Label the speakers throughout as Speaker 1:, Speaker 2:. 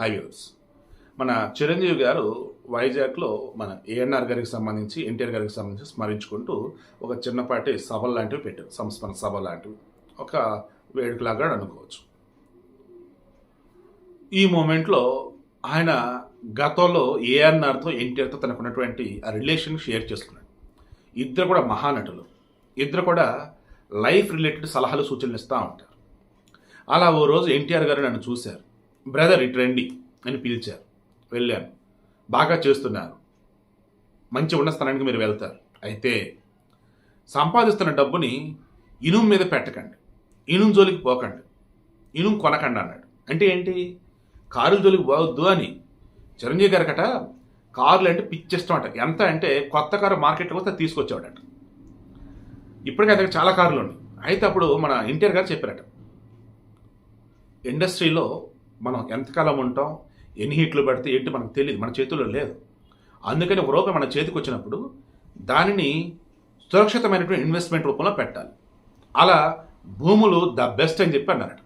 Speaker 1: Highways. మన చిరంజీవి గారు వైజాగ్లో మన ఏఎన్ఆర్ గారికి సంబంధించి ఎన్టీఆర్ గారికి సంబంధించి స్మరించుకుంటూ ఒక చిన్నపాటి సభలు లాంటివి పెట్టారు. సంస్మరణ సభ లాంటివి. ఒక వేడుకలాగా అనుకోవచ్చు. ఈ మూమెంట్లో ఆయన గతంలో ఏఎన్ఆర్తో ఎన్టీఆర్తో తనకున్నటువంటి ఆ రిలేషన్ షేర్ చేసుకున్నాడు ఇద్దరు కూడా మహానటులు. ఇద్దరు కూడా లైఫ్ రిలేటెడ్ సలహాలు సూచనలు ఇస్తూ ఉంటారు. అలా ఓ రోజు ఎన్టీఆర్ గారు నన్ను చూశారు. బ్రదర్ ఇటు రండి అని పిలిచారు. వెళ్ళాను. బాగా చేస్తున్నారు. మంచి ఉన్న స్థలానికి మీరు వెళ్తారు. అయితే సంపాదిస్తున్న డబ్బుని ఇనుము మీద పెట్టకండి. ఇనుం జోలికి పోకండి. ఇనుము కొనకండి అన్నాడు. అంటే ఏంటి? కారుల జోలికి పోవద్దు అని. చిరంజీవి గారికట కార్లు అంటే పిచ్చిష్టం అంట. ఎంత అంటే కొత్త కారు మార్కెట్లో వస్తే తీసుకొచ్చేవాడట. ఇప్పటికే అతనికి చాలా కార్లు ఉన్నాయి. అయితే అప్పుడు మన ఎన్టీఆర్ గారు చెప్పారట. ఇండస్ట్రీలో మనం ఎంతకాలం ఉంటాం ఎన్ని హీట్లు పడితే ఏంటి మనకు తెలియదు మన చేతుల్లో లేదు. అందుకని ఒక రూపాయి మన చేతికి వచ్చినప్పుడు దానిని సురక్షితమైనటువంటి ఇన్వెస్ట్మెంట్ రూపంలో పెట్టాలి. అలా భూములు ద బెస్ట్ అని చెప్పి అన్నారట.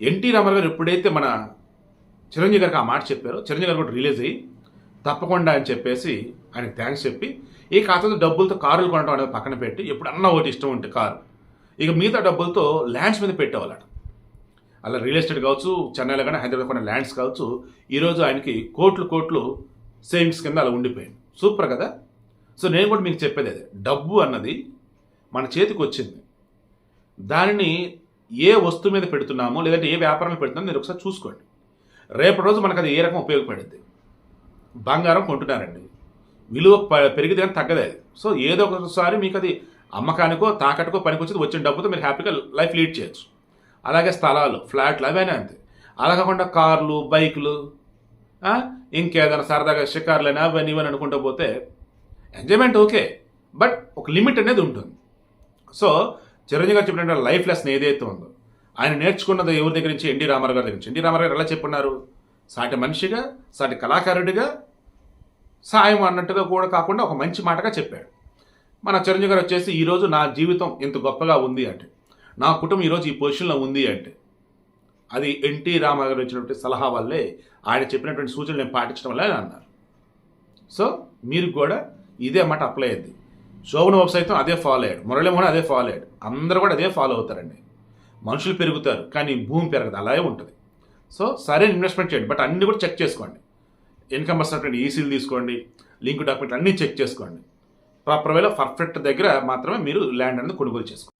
Speaker 1: ఎన్టీ రామారావు గారు ఎప్పుడైతే మన చిరంజీవి గారికి ఆ మాట చెప్పారో చిరంజీవి గారు కూడా రిలీజ్ అయ్యి తప్పకుండా అని చెప్పేసి ఆయన థ్యాంక్స్ చెప్పి ఈ ఖాతాతో డబ్బులతో కారులు కొనడం అనేది పక్కన పెట్టి ఎప్పుడన్నా ఒకటి ఇష్టం ఉంటే కారు. ఇక మిగతా డబ్బులతో ల్యాండ్స్ మీద పెట్టేవాళ్ళట. అలా రియల్ ఎస్టేట్ కావచ్చు చెన్నైలో కానీ హైదరాబాద్ కొన్ని ల్యాండ్స్ కావచ్చు ఈరోజు ఆయనకి కోట్లు కోట్లు సేవింగ్స్ కింద అలా ఉండిపోయింది. సూపర్ కదా? సో నేను కూడా మీకు చెప్పేది అదే. డబ్బు అన్నది మన చేతికి వచ్చింది. దానిని ఏ వస్తువు మీద పెడుతున్నామో లేదంటే ఏ వ్యాపారంలో పెడుతున్నామో మీరు ఒకసారి చూసుకోండి. రేపటి రోజు మనకు అది ఏ రకం ఉపయోగపడింది బంగారం కొంటున్నారండి. విలువ పెరిగితే కానీ తగ్గదే సో ఏదో ఒకసారి మీకు అది అమ్మకానికో తాకట్టుకో పనికొచ్చేది వచ్చిన డబ్బుతో మీరు హ్యాపీగా లైఫ్ లీడ్ చేయొచ్చు. అలాగే స్థలాలు ఫ్లాట్లు అవన్నీ అంతే. అలా కాకుండా కార్లు బైకులు ఇంకేదైనా సరదాగా అయినా అవన్నీ ఇవన్నీ అనుకుంటూ పోతే ఎంజాయ్మెంట్ ఓకే బట్ ఒక లిమిట్ అనేది ఉంటుంది. సో చిరంజీవి గారు చెప్పినటువంటి లైఫ్ లెసన్ ఏదైతే ఉందో ఆయన నేర్చుకున్నది ఎవరి దగ్గర నుంచి? ఎన్టీ రామారావు గారి దగ్గర నుంచి. ఎన్టీ రామారావు గారు ఎలా చెప్పున్నారు సాటి మనిషిగా సాటి కళాకారుడిగా సాయం అన్నట్టుగా కూడా కాకుండా ఒక మంచి మాటగా చెప్పాడు. మన చిరంజీవి గారు వచ్చేసి ఈరోజు నా జీవితం ఇంత గొప్పగా ఉంది అంటే. నా కుటుంబం ఈరోజు ఈ పొజిషన్లో ఉంది అంటే అది ఎన్టీ రామారావు గారు ఇచ్చినటువంటి సలహా వల్లే ఆయన చెప్పినటువంటి సూచనలు నేను పాటించడం వల్ల అన్నారు. సో మీరు కూడా ఇదే మాట అప్లై అయ్యింది శోభన బాబు సైతం అదే ఫాలో అయ్యాడు. మురళీమోహన్ అదే ఫాలో అయ్యాడు. అందరూ కూడా అదే ఫాలో అవుతారండి. మనుషులు పెరుగుతారు కానీ భూమి పెరగదు అలాగే ఉంటుంది. సో సరైన ఇన్వెస్ట్మెంట్ చేయండి బట్ అన్ని కూడా చెక్ చేసుకోండి. ఇన్కమ్ వస్తున్నటువంటి ఈసీలు తీసుకోండి లింక్ డాక్యుమెంట్ అన్నీ చెక్ చేసుకోండి. ప్రాపర్ వేలో పర్ఫెక్ట్ దగ్గర మాత్రమే మీరు ల్యాండ్ అనేది కొనుగోలు చేసుకోండి.